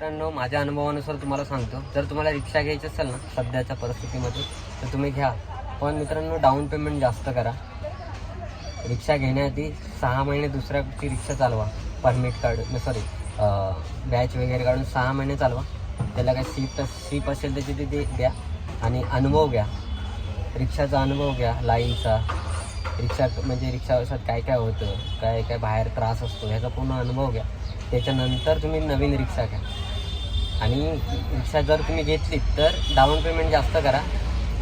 मित्रांनो माझ्या अनुभवानुसार तुम्हाला सांगतो. जर तुम्हाला रिक्षा घ्यायची असेल ना सध्याच्या परिस्थितीमध्ये तर तुम्ही घ्या. पण मित्रांनो डाऊन पेमेंट जास्त करा. रिक्षा घेण्याआधी सहा महिने दुसऱ्याची रिक्षा चालवा. परमिट काढून सॉरी बॅच वगैरे काढून सहा महिने चालवा. त्याला काय सीट सीप असेल त्याची ती द्या आणि अनुभव घ्या. रिक्षाचा अनुभव घ्या लाईनचा. रिक्षा म्हणजे रिक्षावसात काय काय होतं काय काय बाहेर त्रास असतो ह्याचा पूर्ण अनुभव घ्या. त्याच्यानंतर तुम्ही नवीन रिक्षा घ्या. आणि रिक्षा जर तुम्ही घेतली तर डाऊन पेमेंट जास्त करा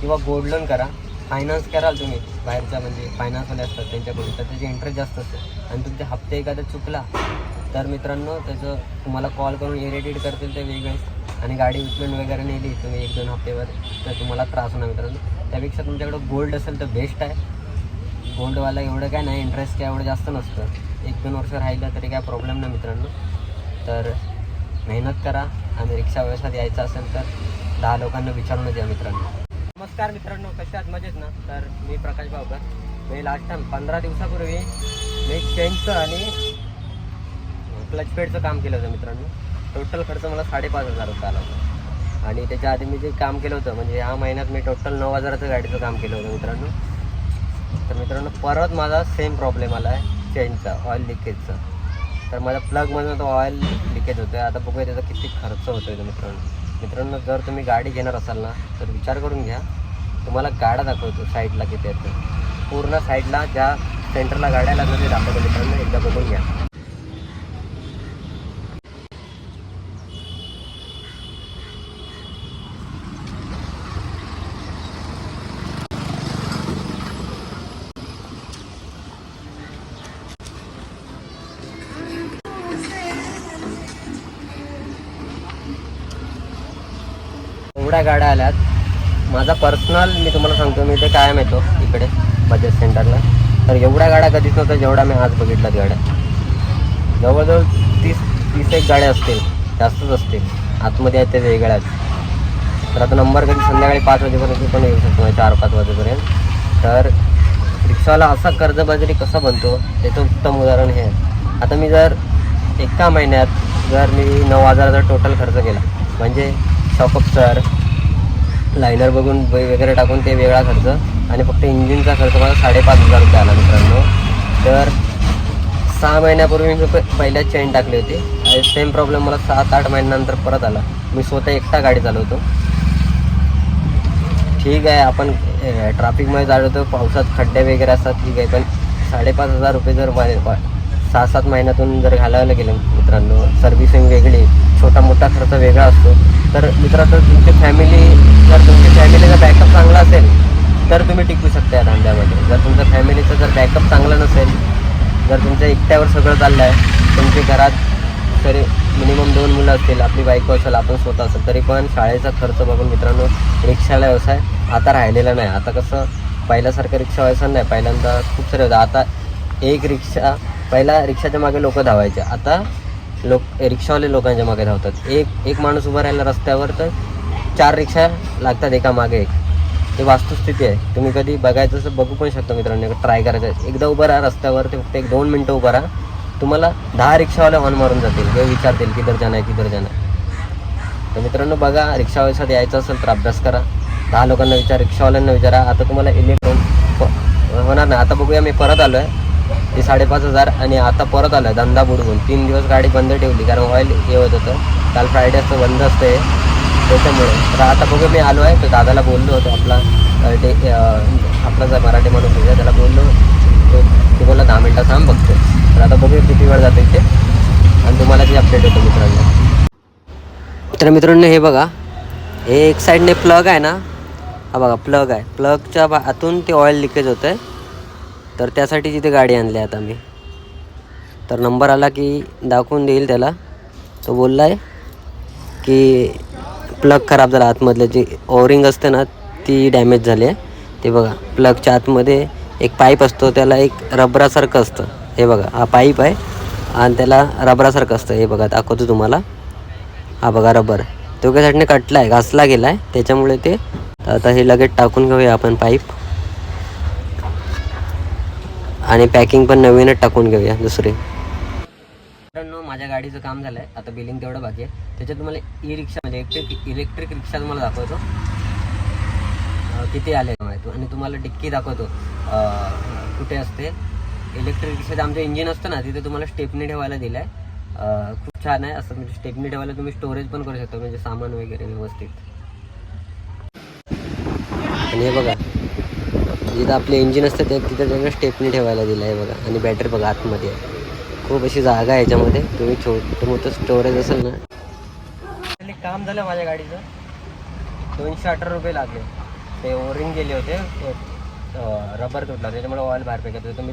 किंवा गोल्ड लोन करा. फायनान्स कराल तुम्ही. बाहेरच्या म्हणजे फायनान्समध्ये असतात त्यांच्याकडून तर त्याचे इंटरेस्ट जास्त असते. आणि तुमचे हप्ते एखादा चुकला तर मित्रांनो त्याचं तुम्हाला कॉल करून इरिटेट करतील ते वेगळेच आणि गाडी उचलून वगैरे नेली तुम्ही एक दोन हप्तेवर तर तुम्हाला त्रास होणार मित्रांनो. त्यापेक्षा तुमच्याकडं गोल्ड असेल तर बेस्ट आहे. गोल्डवाला एवढं काय नाही इंटरेस्ट काय एवढं जास्त नसतं. एक दोन वर्ष राहिलं तरी काय प्रॉब्लेम नाही मित्रांनो. तर मेहनत करा आणि रिक्षा व्यवसायात यायचं असेल तर दहा लोकांना विचारून द्या मित्रांनो. नमस्कार मित्रांनो कसे आहात? मजेत ना? तर मी प्रकाश भावकर मी लास्ट टाइम पंधरा दिवसापूर्वी मी चेंजचं आणि क्लच पेडचं काम केलं होतं मित्रांनो. टोटल खर्च मला साडेपाच हजार रुपये आला होता. आणि त्याच्या आधी मी जे काम केलं होतं म्हणजे या महिन्यात मी टोटल नऊ हजाराचं गाडीचं काम केलं होतं मित्रांनो. तर मित्रांनो परत माझा सेम प्रॉब्लेम आला आहे चेंजचा ऑइल लिकेजचा तर माझ्या प्लगमधून तो ऑइल लिकेज होतं आहे आता बघूया त्याचा किती खर्च होतो आहे मित्रांनो. मित्रांनो जर तुम्ही गाडी घेणार असाल ना तर विचार करून घ्या. तुम्हाला गाड्या दाखवतो साईडला किती येतो पूर्ण साईडला ज्या सेंटरला गाड्या लागल्या ते दाखवतो मित्रांनो. एकदा बघून घ्या. एवढ्या गाड्या आल्यात. माझा पर्सनल मी तुम्हाला सांगतो मी ते कायम येतो इकडे बजाज सेंटरला तर एवढ्या गाड्या कधीच नव्हत्या जेवढ्या मी आज बघितल्यात गाड्या. जवळजवळ तीस तीस एक गाड्या असतील जास्तच असतील. आतमध्ये आहेत ते वेगळ्याच. तर आता नंबर कधी संध्याकाळी पाच वाजेपर्यंत पण येऊ शकतो चार पाच वाजेपर्यंत. तर रिक्षावाला असा कर्जबाजारी कसा बनतो त्याचं उत्तम उदाहरण हे आता मी जर एका महिन्यात जर मी नऊ हजाराचा टोटल खर्च केला म्हणजे शॉपअपसर लायनर बघून वगैरे टाकून ते वेगळा खर्च. आणि फक्त इंजिनचा खर्च मला साडेपाच हजार रुपये आला मित्रांनो. तर सहा महिन्यापूर्वी मी प- पहिल्या चेन टाकली होती. आणि सेम प्रॉब्लेम मला सात आठ महिन्यानंतर परत आला. मी स्वतः एकटा गाडी चालवतो. ठीक आहे आपण ट्रॅफिकमध्ये चालवतो पावसात खड्डे वगैरे असतात ठीक आहे. पण साडेपाच हजार रुपये जर मा- सहा सात महिन्यातून जर घालायला गेलं मित्रांनो सर्व्हिसिंग वेगळी छोटा मोठा खर्च वेगळा असतो. तर मित्रांनो तुमची फॅमिली जर तुमची फॅमिलीचा बॅकअप चांगला असेल तर तुम्ही टिकू शकता या धंद्यामध्ये. जर तुमच्या फॅमिलीचं जर बॅकअप चांगलं नसेल जर तुमच्या एकट्यावर सगळं चाललं आहे तुमच्या घरात तरी मिनिमम दोन मुलं असतील आपली बायको असेल आपण स्वतः असेल तरी पण शाळेचा खर्च बघून मित्रांनो रिक्षाला व्यवसाय आता राहिलेला नाही. आता कसं पहिल्यासारखं रिक्षा व्यवसाय नाही. पहिल्यांदा खूप सारे होतं. आता एक रिक्षा पहिला रिक्षाच्या मागे लोक धावायचे. आता लोक रिक्षावाले लोकांच्या मागे धावतात. एक एक माणूस उभा राहिला रस्त्यावर तर चार रिक्षा लागतात एका मागे एक. ही वास्तुस्थिती आहे. तुम्ही कधी बघायचं असं बघू पण शकता मित्रांनो. ट्राय करायचं एकदा उभं राहा रस्त्यावर ते फक्त एक दोन मिनटं उभं राहा. तुम्हाला दहा रिक्षावाले हॉर्न मारून जातील. हे विचारतील किधर जाणं आहे किधर जाणं आहे? तर मित्रांनो बघा रिक्षावाल्यासाठी यायचं असेल तर अभ्यास करा. दहा लोकांना विचार रिक्षावाल्यांना विचारा. आता तुम्हाला इलेक्ट्रॉन हो, होणार नाही. आता बघूया मी परत आलो आहे ते साडेपाच हजार आणि आता परत आलो आहे धंदा बुडवून. तीन दिवस गाडी बंद ठेवली कारण ऑइल हे होत होतं. काल फ्रायडे असतं बंद असतं हे त्याच्यामुळे. तर आता बघू मी आलो आहे. तर दादाला बोललो होतो आपला डे आपला जर मराठी माणूस होता त्याला बोललो. तो ते बोलला दहा मिनटं थांब बघतो. तर आता बघूया किती वेळ जातो इथे आणि तुम्हाला ती अपडेट होतो मित्रांनो. तर मित्रांनो हे बघा. हे एक साईडने प्लग आहे ना? हा बघा प्लग आहे. प्लगच्या आतून ते ऑइल लिकेज होतं आहे तर त्यासाठी तिथे गाडी आणली आता मी. तर नंबर आला की दाखवून देईल त्याला. तो बोलला आहे की प्लग खराब झाला. आतमधलं जी ओरिंग असते ना ती डॅमेज झाली आहे. ते बघा प्लगच्या आतमध्ये एक पाईप असतो त्याला एक रबरासारखं असतं. हे बघा हा पाईप आहे आणि त्याला रबरासारखं असतं. हे बघा दाखवतो तुम्हाला. हा बघा रबर. तो काही साईडने कटला आहे घासला गेला आहे त्याच्यामुळे ते आता हे लगेच टाकून घेऊया आपण पाईप आणि पॅकिंग पण नवीनच टाकून घेऊया दुसरी. मित्रांनो माझ्या गाडीचं काम झालं आहे आता बिलिंग तेवढं बाकी आहे. त्याच्यात तुम्हाला ई रिक्षा म्हणजे इलेक्ट्रिक इलेक्ट्रिक रिक्षा तुम्हाला दाखवतो. किती आले माहिती आणि तुम्हाला डिक्की दाखवतो. कुठे असते? इलेक्ट्रिक रिक्षाचं आमचं इंजिन असतं ना तिथे तुम्हाला स्टेपनी ठेवायला दिलं आहे खूप छान आहे. असं म्हणजे स्टेपनी ठेवायला तुम्ही स्टोरेज पण करू शकता म्हणजे सामान वगैरे व्यवस्थित. आणि हे बघा जिथं आपले इंजिन असतं ते तिथं त्यांना स्टेपनी ठेवायला दिलं आहे बघा. आणि बॅटरी बघा आतमध्ये. आहे खूप अशी जागा आहे याच्यामध्ये. तुम्ही छोटं मोठं स्टोरेज असेल ना. काम झालं माझ्या गाडीचं. दोनशे अठरा रुपये लागले. ते ओरिंग गेले होते. रबर तुटला. त्याच्यामुळे ऑइल बाहेर फेकत होतं. मी